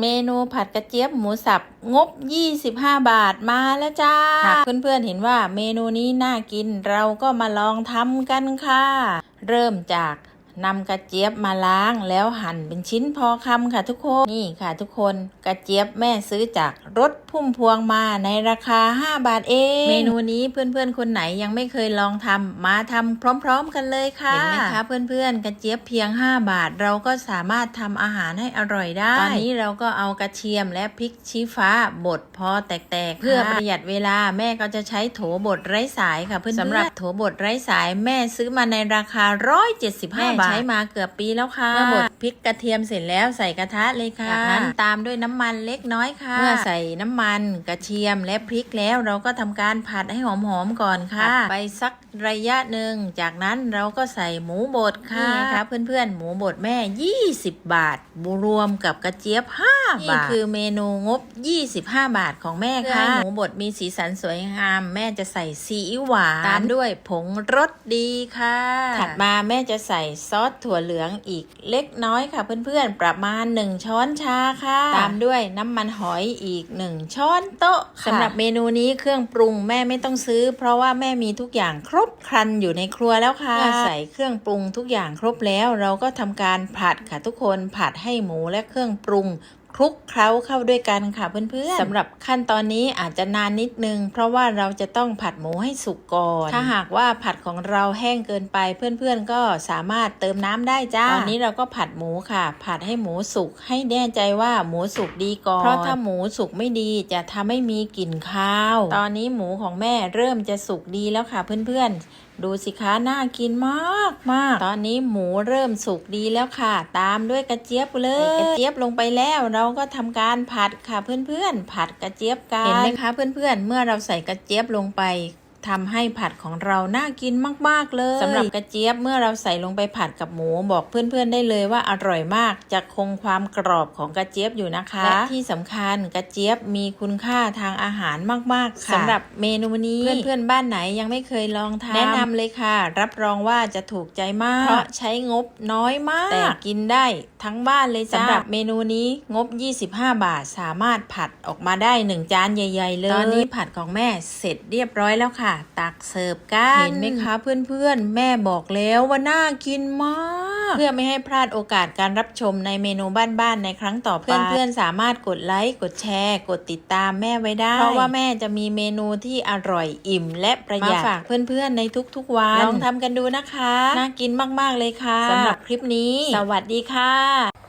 เมนูผัดกระเจี๊ยบหมูสับงบ 25 บาทมาแล้วจ้า หากเพื่อนๆเห็นว่าเมนูนี้น่ากินเราก็มาลองทำกันค่ะ เริ่มจาก นำกระเจี๊ยบมาล้างแล้วหั่นเป็นชิ้นพอคำค่ะทุกคน นี่ค่ะทุกคนกระเจี๊ยบแม่ซื้อจากรถพุ่มพวงมาในราคา 5 บาทเอง เมนูนี้เพื่อนๆคนไหนยังไม่เคยลองทำมาทำพร้อม ๆ กันเลยค่ะ เห็นไหมคะเพื่อนๆกระเจี๊ยบเพียง 5 บาท เราก็สามารถทำอาหารให้อร่อยได้ ตอนนี้เราก็เอากระเทียมและพริกชี้ฟ้าบดพอแตกๆ เพื่อประหยัดเวลาแม่ก็จะใช้โถบดไร้สายค่ะเพื่อนๆสำหรับโถบดไร้สายแม่ซื้อมาในราคา 175 บาทใช้มาเกือบปีแล้วค่ะเมื่อบดพริกกระเทียมเสร็จแล้วใส่กระทะเลยค่ะจากนั้นตามด้วยน้ำมันเล็กน้อยค่ะ เมื่อใส่น้ำมันกระเทียมและพริกแล้วเราก็ทำการผัดให้หอมๆก่อนค่ะ ไปสักระยะหนึ่ง จากนั้นเราก็ใส่หมูบดค่ะนี่นะคะเพื่อนๆ หมูบดแม่ 20 บาทรวมกับกระเจี๊ยบ 5 บาท นี่คือเมนูงบ 25 บาทของแม่ค่ะหมูบดมีสีสันสวยงาม แม่จะใส่ซีอิ๊วหวาน ตามด้วยผงรสดีค่ะ ถัดมาแม่จะใส่ซอสถั่วเหลืองอีกเล็กน้อยค่ะเพื่อนๆ ประมาณ 1 ช้อนชาค่ะ ตามด้วยน้ำมันหอยอีก 1 ช้อนโต๊ะสำหรับเมนูนี้เครื่องปรุงแม่ไม่ต้องซื้อ เพราะว่าแม่มีทุกอย่างครบครันอยู่ในครัวแล้วค่ะเมื่อใส่เครื่องปรุงทุกอย่างครบแล้ว เราก็ทำการผัดค่ะทุกคนผัดให้หมูและเครื่องปรุง คลุกเคล้าเข้าด้วยกันค่ะเพื่อนๆสำหรับขั้นตอนนี้อาจจะนานนิดนึง เพราะว่าเราจะต้องผัดหมูให้สุกก่อน ถ้าหากว่าผัดของเราแห้งเกินไปเพื่อนๆก็สามารถเติมน้ำได้จ้าตอนนี้เราก็ผัดหมูค่ะ ผัดให้หมูสุกให้แน่ใจว่าหมูสุกดีก่อน เพราะถ้าหมูสุกไม่ดีจะทำให้มีกลิ่นคาว ตอนนี้หมูของแม่เริ่มจะสุกดีแล้วค่ะเพื่อนๆ ดูสิคะน่ากินมากมากตอนนี้หมูเริ่มสุกดีแล้วค่ะ ตามด้วยกระเจี๊ยบเลยกระเจี๊ยบลงไปแล้วเราก็ทำการผัดค่ะเพื่อนๆ ผัดกระเจี๊ยบกันเห็นไหมคะเพื่อนๆ เมื่อเราใส่กระเจี๊ยบลงไป ทำให้ผัดของเราน่ากินมาก ๆ เลยสำหรับกระเจี๊ยบเมื่อเราใส่ลงไปผัดกับหมูบอกเพื่อนๆได้เลยว่าอร่อยมากจะคงความกรอบของกระเจี๊ยบอยู่นะคะและที่สำคัญกระเจี๊ยบมีคุณค่าทางอาหารมากๆค่ะสำหรับเมนูนี้เพื่อนๆบ้านไหนยังไม่เคยลองทำแนะนำเลยค่ะ รับรองว่าจะถูกใจมาก เพราะใช้งบน้อยมาก แต่กินได้ทั้งบ้านเลยจ้าสำหรับเมนูนี้งบ 25 บาทสามารถผัดออกมาได้ 1 จานใหญ่ ๆ เลยตอนนี้ผัดของแม่เสร็จเรียบร้อยแล้วค่ะตักเสิร์ฟกันเห็นไหมคะเพื่อนๆ แม่บอกแล้วว่าน่ากินมากเพื่อไม่ให้พลาดโอกาสการรับชมในเมนูบ้านๆในครั้งต่อไปเพื่อนๆสามารถกดไลค์กดแชร์ กดติดตามแม่ไว้ได้ เพราะว่าแม่จะมีเมนูที่อร่อยอิ่ม และประหยัดมาฝากเพื่อนๆในทุกๆวันลองทำกันดูนะคะ น่ากินมากๆเลยค่ะสำหรับคลิปนี้ สวัสดีค่ะ